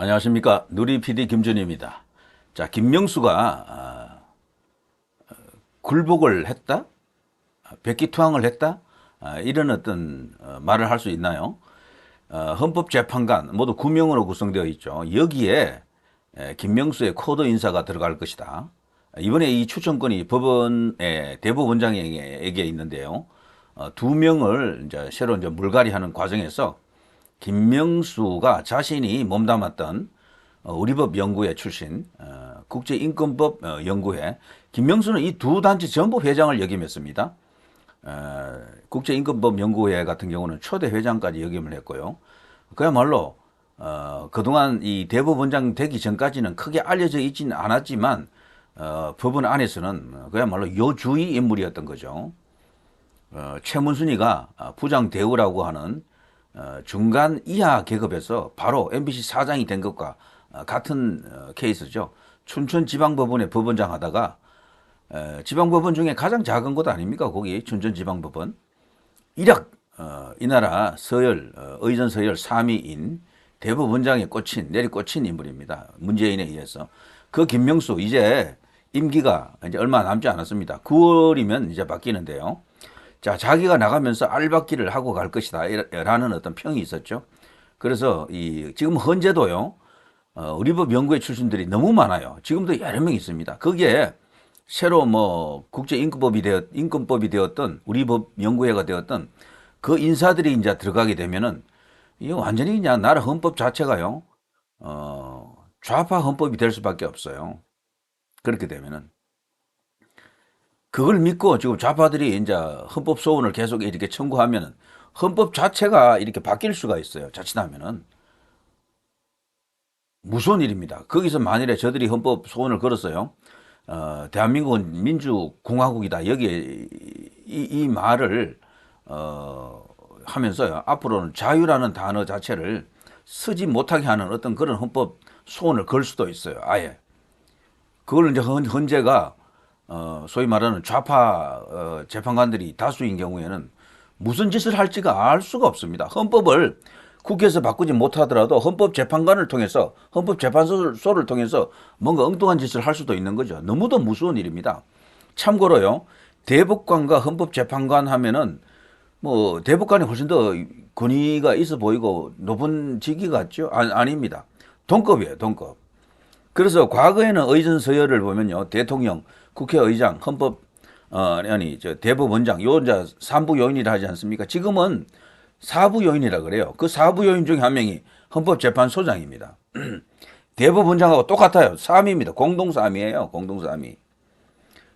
안녕하십니까 누리 PD 김준입니다. 자 김명수가 아, 어, 굴복을 했다, 아, 백기투항을 했다 아, 이런 어떤 어, 말을 할 수 있나요? 어, 헌법재판관 모두 9명으로 구성되어 있죠. 여기에 에, 김명수의 코드 인사가 들어갈 것이다. 이번에 이 추천권이 법원의 대법원장에게 있는데요. 어, 두 명을 이제 새로 이제 물갈이하는 과정에서 김명수가 자신이 몸담았던 어, 우리법 연구회 출신 어, 국제인권법 어, 연구회 김명수는 이 두 단체 전부 회장을 역임했습니다. 어, 국제인권법 연구회 같은 경우는 초대 회장까지 역임을 했고요. 그야말로 어, 그동안 이 대법원장 되기 전까지는 크게 알려져 있지는 않았지만 어, 법원 안에서는 그야말로 요주의 인물이었던 거죠. 어, 최문순이가 아, 부장 대우라고 하는 어, 중간 이하 계급에서 바로 MBC 사장이 된 것과 어, 같은 어, 케이스죠. 춘천지방법원의 법원장 하다가 에, 지방법원 중에 가장 작은 곳 아닙니까? 거기 춘천지방법원. 어, 이 나라 서열 어, 의전 서열 3위인 대법원장에 꽂힌 내리 꽂힌 인물입니다. 문재인에 의해서 그 김명수 이제 임기가 이제 얼마 남지 않았습니다. 9월이면 이제 바뀌는데요. 자, 자기가 나가면서 알박기를 하고 갈 것이다. 라는 어떤 평이 있었죠. 그래서 이, 지금 현재도요, 어, 우리법 연구회 출신들이 너무 많아요. 지금도 여러 명 있습니다. 거기에 새로 뭐 국제 인권법이 되었, 인권법이 되었던 우리법 연구회가 되었던 그 인사들이 이제 들어가게 되면은 이거 완전히 그냥 나라 헌법 자체가요, 어, 좌파 헌법이 될 수밖에 없어요. 그렇게 되면은. 그걸 믿고 지금 좌파들이 이제 헌법 소원을 계속 이렇게 청구하면은 헌법 자체가 이렇게 바뀔 수가 있어요. 자칫하면은. 무서운 일입니다. 거기서 만일에 저들이 헌법 소원을 걸었어요. 어, 대한민국은 민주공화국이다. 여기에 이, 이 말을 어, 하면서요. 앞으로는 자유라는 단어 자체를 쓰지 못하게 하는 어떤 그런 헌법 소원을 걸 수도 있어요. 아예. 그걸 이제 헌, 헌재가 어, 소위 말하는 좌파 어, 재판관들이 다수인 경우에는 무슨 짓을 할지가 알 수가 없습니다. 헌법을 국회에서 바꾸지 못하더라도 헌법재판관을 통해서 헌법재판소를 통해서 뭔가 엉뚱한 짓을 할 수도 있는 거죠. 너무도 무서운 일입니다. 참고로요, 대법관과 헌법재판관 하면은 뭐 대법관이 훨씬 더 권위가 있어 보이고 높은 직위 같죠? 아, 아닙니다. 동급이에요, 동급. 그래서 과거에는 의전 서열을 보면요, 대통령, 국회의장, 헌법 어, 아니 저 대법원장 요 이제 삼부 요인이라 하지 않습니까? 지금은 사부 요인이라 그래요. 그 사부 요인 중에 한 명이 헌법재판소장입니다. 대법원장하고 똑같아요. 3위입니다. 공동 3위예요. 공동 3위.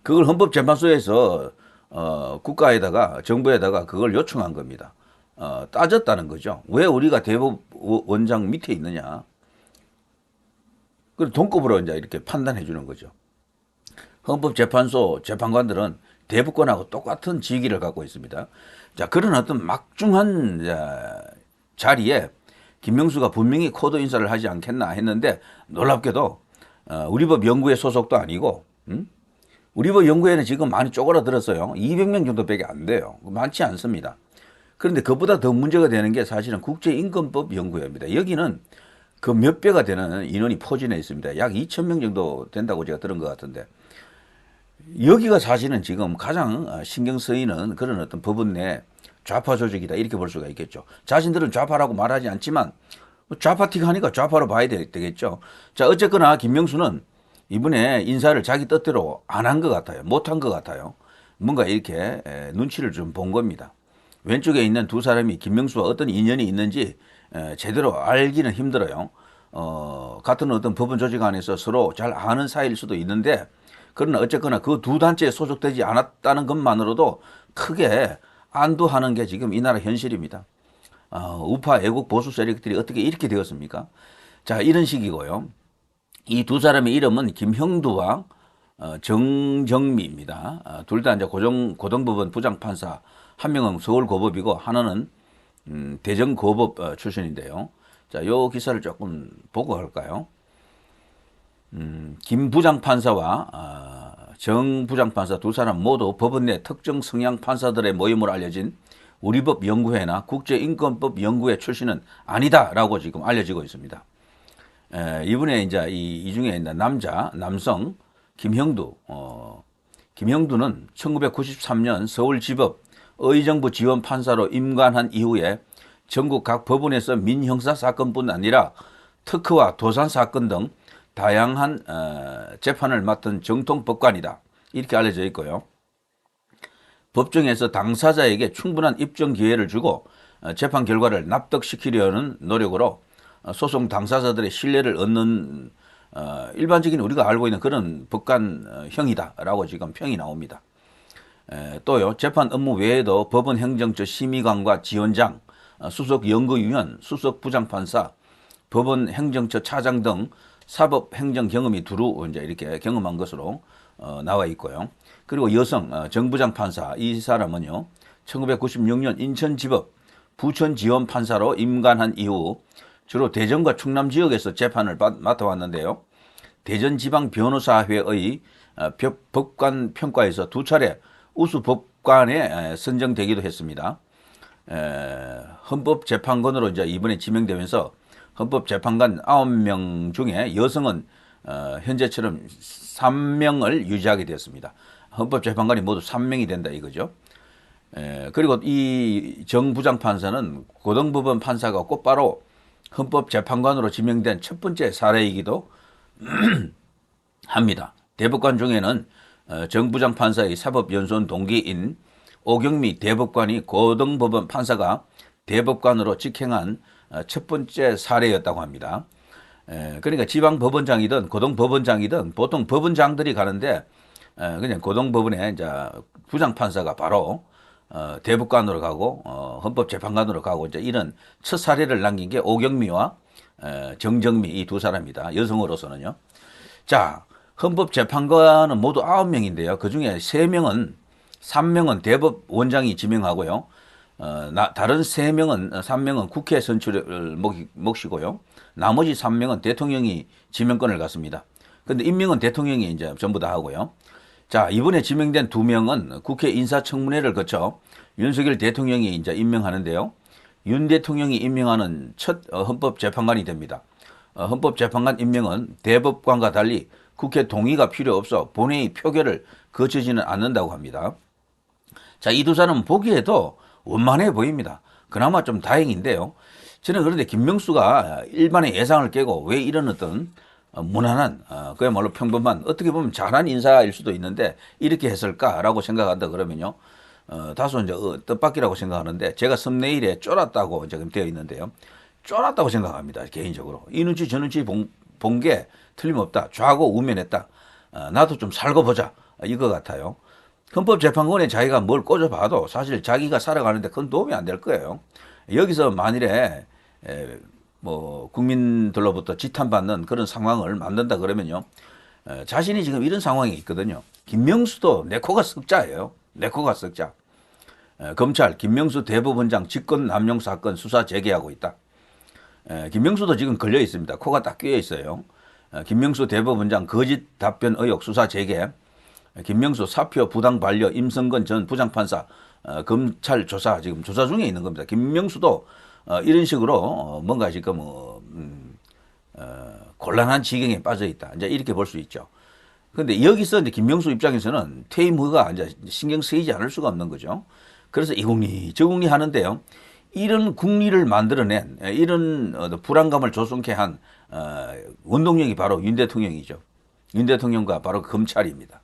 그걸 헌법재판소에서 어, 국가에다가 정부에다가 그걸 요청한 겁니다. 어, 따졌다는 거죠. 왜 우리가 대법원장 밑에 있느냐? 그 동급으로 이제 이렇게 판단해 주는 거죠. 헌법재판소 재판관들은 대법관하고 똑같은 직위를 갖고 있습니다. 자, 그런 어떤 막중한 자, 자리에 김명수가 분명히 코드 인사를 하지 않겠나 했는데 놀랍게도 어, 우리법 연구회 소속도 아니고 음? 우리법 연구회는 지금 많이 쪼그라들었어요. 200명 정도밖에 안 돼요. 많지 않습니다. 그런데 그보다 더 문제가 되는 게 사실은 국제인권법 연구회입니다. 여기는 그 몇 배가 되는 인원이 포진해 있습니다. 약 2,000명 정도 된다고 제가 들은 것 같은데 여기가 사실은 지금 가장 어, 신경 쓰이는 그런 어떤 법원 내 좌파 조직이다 이렇게 볼 수가 있겠죠. 자신들은 좌파라고 말하지 않지만 뭐 좌파틱 하니까 좌파로 봐야 되, 되겠죠. 자 어쨌거나 김명수는 이번에 인사를 자기 뜻대로 안 한 것 같아요. 못한 것 같아요. 뭔가 이렇게 에, 눈치를 좀 본 겁니다. 왼쪽에 있는 두 사람이 김명수와 어떤 인연이 있는지 에, 제대로 알기는 힘들어요. 어, 같은 어떤 법원 조직 안에서 서로 잘 아는 사이일 수도 있는데 그러나 어쨌거나 그 두 단체에 소속되지 않았다는 것만으로도 크게 안도하는 게 지금 이 나라 현실입니다. 어, 우파 애국 보수 세력들이 어떻게 이렇게 되었습니까? 자, 이런 식이고요. 이 두 사람의 이름은 김형두와 어, 정정미입니다. 어, 둘다 이제 고정, 고등법원 부장판사, 한 명은 서울고법이고 하나는 음, 대전고법 어, 출신인데요. 자, 요 기사를 조금 보고 할까요? 음, 김 부장판사와 어, 정 부장판사 두 사람 모두 법원 내 특정 성향 판사들의 모임으로 알려진 우리법 연구회나 국제인권법 연구회 출신은 아니다라고 지금 알려지고 있습니다. 에, 이번에 이제 이, 이 중에 이제 남자 남성 김형두 어, 김형두는 1993년 서울지법 의정부 지원 판사로 임관한 이후에 전국 각 법원에서 민형사 사건뿐 아니라 특허와 도산 사건 등 다양한 어, 재판을 맡은 정통 법관이다 이렇게 알려져 있고요. 법정에서 당사자에게 충분한 입증 기회를 주고 어, 재판 결과를 납득시키려는 노력으로 어, 소송 당사자들의 신뢰를 얻는 어, 일반적인 우리가 알고 있는 그런 법관형이다라고 지금 평이 나옵니다. 에, 또요 재판 업무 외에도 법원 행정처 심의관과 지원장, 어, 수석 연구위원, 수석 부장판사, 법원 행정처 차장 등 사법 행정 경험이 두루 이제 이렇게 경험한 것으로 어, 나와 있고요. 그리고 여성 어, 정부장 판사 이 사람은요 1996년 인천지법 부천지원 판사로 임관한 이후 주로 대전과 충남 지역에서 재판을 받- 맡아왔는데요. 대전지방 변호사회의 어, 법- 법관 평가에서 두 차례 우수 법관에 에, 선정되기도 했습니다. 에, 헌법재판관으로 이제 이번에 지명되면서 헌법재판관 9명 중에 여성은 어, 현재처럼 3명을 유지하게 되었습니다. 헌법재판관이 모두 3명이 된다 이거죠. 에, 그리고 이 정부장 판사는 고등법원 판사가 곧바로 헌법재판관으로 지명된 첫 번째 사례이기도 합니다. 대법관 중에는 어, 정부장 판사의 사법연수원 동기인 오경미 대법관이 고등법원 판사가 대법관으로 직행한 어, 첫 번째 사례였다고 합니다. 에, 그러니까 지방 법원장이든 고등 법원장이든 보통 법원장들이 가는데 에, 그냥 고등 법원에 이제 부장 판사가 바로 어, 대법관으로 가고 어, 헌법재판관으로 가고 이제 이런 첫 사례를 남긴 게 오경미와 에, 정정미 이 두 사람이다. 여성으로서는요. 자, 헌법재판관은 모두 아홉 명인데요. 그 중에 세 명은 3명은 대법원장이 지명하고요. 어, 나, 다른 세명은 3명은 국회 선출을 목, 몫이고요. 나머지 3명은 대통령이 지명권을 갖습니다. 근데 임명은 대통령이 이제 전부 다 하고요. 자, 이번에 지명된 두 명은 국회 인사청문회를 거쳐 윤석열 대통령이 이제 임명하는데요. 윤 대통령이 임명하는 첫 어, 헌법재판관이 됩니다. 어, 헌법재판관 임명은 대법관과 달리 국회 동의가 필요 없어 본회의 표결을 거치지는 않는다고 합니다. 자, 이 두 사람은 보기에도 원만해 보입니다. 그나마 좀 다행인데요. 저는 그런데 김명수가 일반의 예상을 깨고 왜 이런 어떤 어, 무난한, 어, 그야말로 평범한, 어떻게 보면 잘한 인사일 수도 있는데 이렇게 했을까라고 생각한다 그러면요. 어, 다소 이제 어, 뜻밖이라고 생각하는데 제가 썸네일에 쫄았다고 지금 되어 있는데요. 쫄았다고 생각합니다. 개인적으로. 이 눈치 저 눈치 본게 틀림없다. 좌고 우면했다. 어, 나도 좀 살고 보자. 어, 이거 같아요. 헌법재판관에 자기가 뭘 꽂아봐도 사실 자기가 살아가는데 큰 도움이 안 될 거예요. 여기서 만일에 에, 뭐 국민들로부터 지탄받는 그런 상황을 만든다 그러면요. 에, 자신이 지금 이런 상황에 있거든요. 김명수도 내 코가 썩자예요. 내 코가 썩자. 에, 검찰 김명수 대법원장 직권 남용 사건 수사 재개하고 있다. 에, 김명수도 지금 걸려 있습니다. 코가 딱 끼어 있어요. 에, 김명수 대법원장 거짓 답변 의혹 수사 재개. 김명수 사표 부당 반려 임성근 전 부장판사 어, 검찰 조사 지금 조사 중에 있는 겁니다. 김명수도 어, 이런 식으로 어, 뭔가 지금 어, 음, 어, 곤란한 지경에 빠져 있다. 이제 이렇게 볼 수 있죠. 그런데 여기서 이제 김명수 입장에서는 퇴임 후가 이제 신경 쓰이지 않을 수가 없는 거죠. 그래서 이 국리 저 국리 하는데요. 이런 국리를 만들어낸 에, 이런 어, 불안감을 조성케 한 어, 원동력이 바로 윤 대통령이죠. 윤 대통령과 바로 검찰입니다.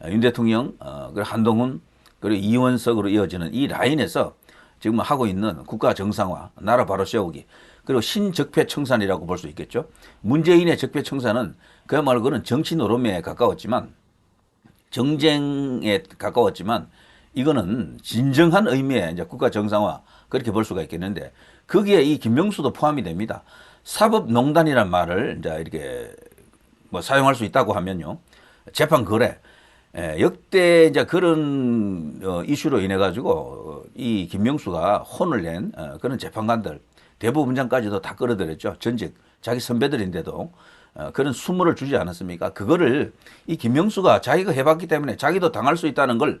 어, 윤 대통령, 어, 그리고 한동훈, 그리고 이원석으로 이어지는 이 라인에서 지금 하고 있는 국가 정상화, 나라 바로 세우기, 그리고 신적폐 청산이라고 볼 수 있겠죠. 문재인의 적폐 청산은 그야말로 그는 정치 노름에 가까웠지만 정쟁에 가까웠지만 이거는 진정한 의미의 이제 국가 정상화 그렇게 볼 수가 있겠는데 거기에 이 김명수도 포함이 됩니다. 사법농단이란 말을 이제 이렇게 뭐 사용할 수 있다고 하면요. 재판 거래. 예, 역대 이제 그런 어, 이슈로 인해 가지고 어, 이 김명수가 혼을 낸 어, 그런 재판관들 대법원장까지도 다 끌어들였죠. 전직 자기 선배들인데도 어, 그런 수모를 주지 않았습니까? 그거를 이 김명수가 자기가 해봤기 때문에 자기도 당할 수 있다는 걸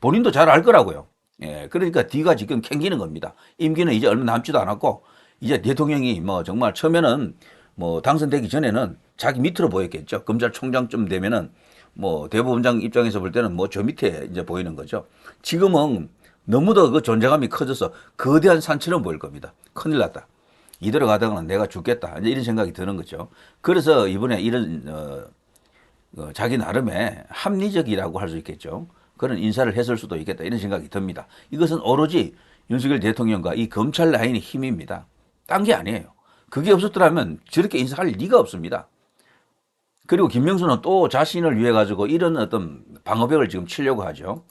본인도 잘 알 거라고요. 예, 그러니까 뒤가 지금 캥기는 겁니다. 임기는 이제 얼마 남지도 않았고 이제 대통령이 뭐 정말 처음에는 뭐 당선되기 전에는 자기 밑으로 보였겠죠. 검찰총장쯤 되면은 뭐 대법원장 입장에서 볼 때는 뭐 저 밑에 이제 보이는 거죠. 지금은 너무도 그 존재감이 커져서 거대한 산처럼 보일 겁니다. 큰일 났다. 이대로 가다가는 내가 죽겠다. 이제 이런 생각이 드는 거죠. 그래서 이번에 이런 어, 어, 자기 나름의 합리적이라고 할 수 있겠죠. 그런 인사를 했을 수도 있겠다 이런 생각이 듭니다. 이것은 오로지 윤석열 대통령과 이 검찰 라인의 힘입니다. 딴 게 아니에요. 그게 없었더라면 저렇게 인사할 리가 없습니다. 그리고 김명수는 또 자신을 위해 가지고 이런 어떤 방어벽을 지금 치려고 하죠.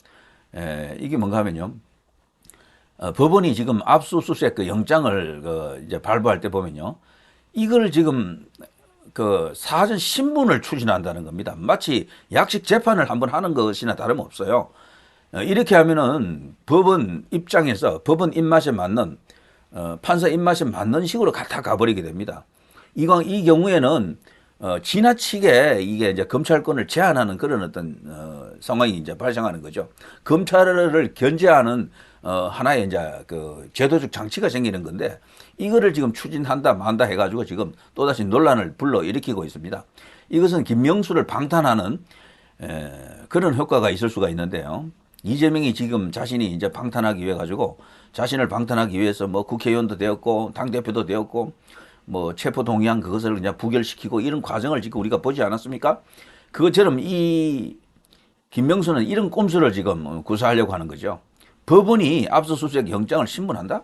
에, 이게 뭔가 하면요. 어, 법원이 지금 압수수색 그 영장을 그 이제 발부할 때 보면요. 이걸 지금 그 사전 신문을 추진한다는 겁니다. 마치 약식 재판을 한번 하는 것이나 다름없어요. 어, 이렇게 하면은 법원 입장에서 법원 입맛에 맞는 어, 판사 입맛에 맞는 식으로 가- 다 가버리게 됩니다. 이광 이 경우에는 어, 지나치게 이게 이제 검찰권을 제한하는 그런 어떤 어, 상황이 이제 발생하는 거죠. 검찰을 견제하는 어, 하나의 이제 그 제도적 장치가 생기는 건데 이거를 지금 추진한다 만다 해가지고 지금 또다시 논란을 불러 일으키고 있습니다. 이것은 김명수를 방탄하는 에, 그런 효과가 있을 수가 있는데요. 이재명이 지금 자신이 이제 방탄하기 위해 가지고 자신을 방탄하기 위해서 뭐 국회의원도 되었고 당 대표도 되었고 뭐 체포 동의안 그것을 그냥 부결시키고 이런 과정을 지금 우리가 보지 않았습니까? 그것처럼 이 김명수는 이런 꼼수를 지금 구사하려고 하는 거죠. 법원이 압수수색 영장을 신문한다?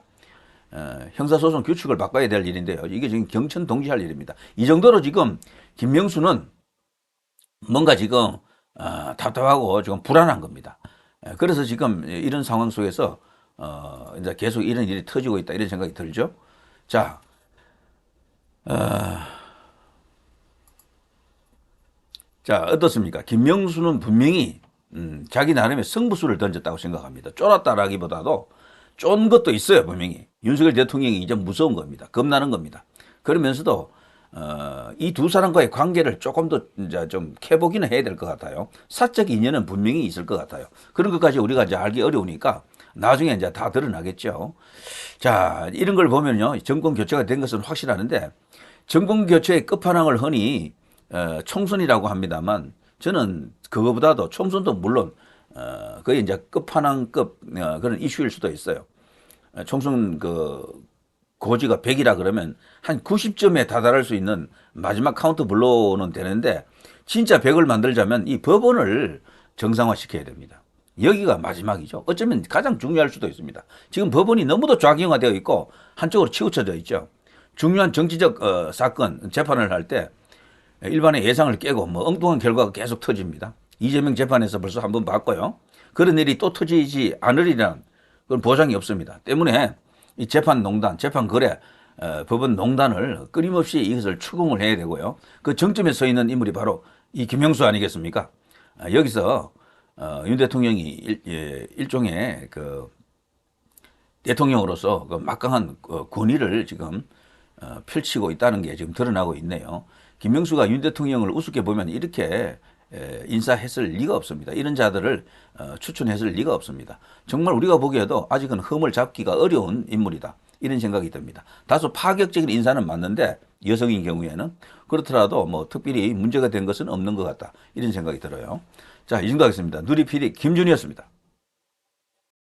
어, 형사소송 규칙을 바꿔야 될 일인데요. 이게 지금 경천 동지할 일입니다. 이 정도로 지금 김명수는 뭔가 지금 어, 답답하고 지금 불안한 겁니다. 에, 그래서 지금 이런 상황 속에서 어, 이제 계속 이런 일이 터지고 있다 이런 생각이 들죠. 자, 어, 자 어떻습니까? 김명수는 분명히 음, 자기 나름의 승부수를 던졌다고 생각합니다. 쫄았다라기보다도 쫀 것도 있어요 분명히. 윤석열 대통령이 이제 무서운 겁니다. 겁나는 겁니다. 그러면서도 어, 이 두 사람과의 관계를 조금 더 이제 좀 캐보기는 해야 될 것 같아요. 사적 인연은 분명히 있을 것 같아요. 그런 것까지 우리가 이제 알기 어려우니까 나중에 이제 다 드러나겠죠. 자, 이런 걸 보면요. 정권 교체가 된 것은 확실하는데 정권 교체의 끝판왕을 흔히 어, 총선이라고 합니다만 저는 그거보다도 총선도 물론 어, 거의 이제 끝판왕급 어, 그런 이슈일 수도 있어요. 어, 총선 그 고지가 100이라 그러면 한 90점에 다다를 수 있는 마지막 카운트 불러는 되는데 진짜 100을 만들자면 이 법원을 정상화 시켜야 됩니다. 여기가 마지막이죠. 어쩌면 가장 중요할 수도 있습니다. 지금 법원이 너무도 좌경화되어 있고 한쪽으로 치우쳐져 있죠. 중요한 정치적 어, 사건 재판을 할 때 일반의 예상을 깨고 뭐 엉뚱한 결과가 계속 터집니다. 이재명 재판에서 벌써 한 번 봤고요. 그런 일이 또 터지지 않으리란 그런 보장이 없습니다. 때문에 이 재판 농단, 재판 거래, 어, 법원 농단을 끊임없이 이것을 추궁을 해야 되고요. 그 정점에 서 있는 인물이 바로 이 김영수 아니겠습니까? 아, 여기서 어, 윤 대통령이 일, 예, 일종의 그 대통령으로서 그 막강한 어, 권위를 지금 어, 펼치고 있다는 게 지금 드러나고 있네요. 김명수가 윤 대통령을 우습게 보면 이렇게 에, 인사했을 리가 없습니다. 이런 자들을 어, 추천했을 리가 없습니다. 정말 우리가 보기에도 아직은 흠을 잡기가 어려운 인물이다. 이런 생각이 듭니다. 다소 파격적인 인사는 맞는데 여성인 경우에는 그렇더라도 뭐 특별히 문제가 된 것은 없는 것 같다. 이런 생각이 들어요. 자, 이 정도 하겠습니다. 누리 PD 김준이었습니다.